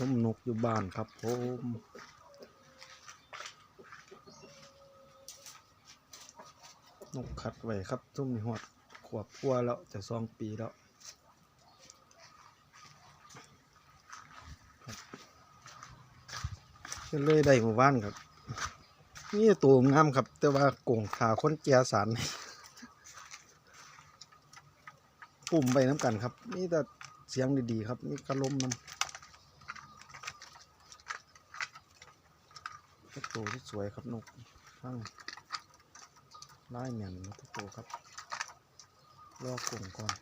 ชมนกอยู่บ้านครับผมนกขัดไว้ครับทุ่มนี่หอดขวบพัวแล้วจะสองปีแล้วก็เลยได้หมู่บ้านครับนี่ตัวงามครับ แต่ว่าโกงขาคนเจียสารปุ่มไปน้ำกันครับ นี่แต่เสียงดีๆครับ นี่กระลมน้ำ ก็ตัวที่สวยครับนกข้างไล่เหมียนนกทุกตัวครับรอกกลุ่มก่อน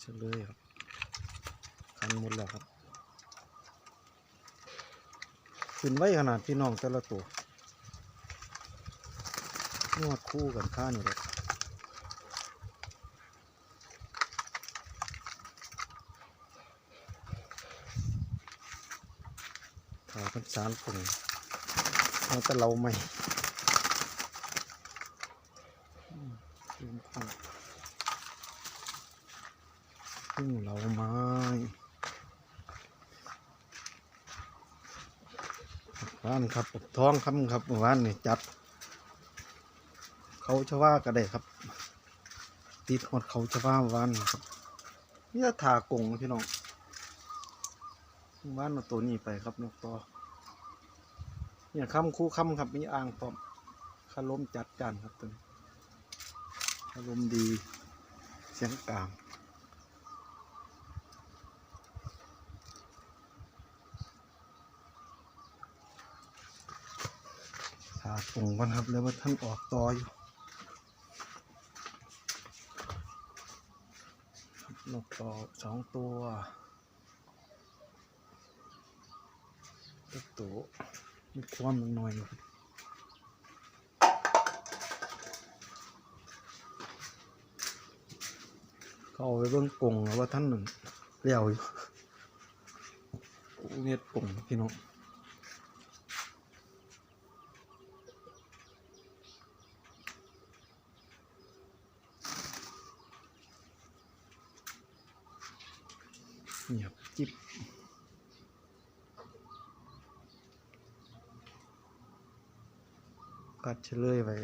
เฉลยครับคันหมดแล้วครับขึ้นไว้ขนาดพี่น้องแต่ละตัวนวดคู่กันข้านี่แหละ ถ่ายเป็นสารผงเอาแต่เราใหม่พึ่งเราไม้ว่านครับปกท้องครับครับว่านนี่จัด เขาชว่าก็ได้ครับติดหอดเขาชว่าว่านครับนี่ถากงพี่น้อง ว่านเอาตัวนี้ไปครับนกต่อเนี่ยคำคู่คำครับมีอ่างพร้อมคารมจัดจานครับตัวนี้คารมดีเสียงกลางขาตรงกันครับแล้วว่าท่านออกต่ออยู่นกต่อสองตัว ตัวตัวมีความหน่อยเขาเอาไปเบื้องกงแล้วว่าท่านหนึ่งเลี้ยวอยู่เนียดกงพี่น้องเงียบจิบ กัดเฉลยไว้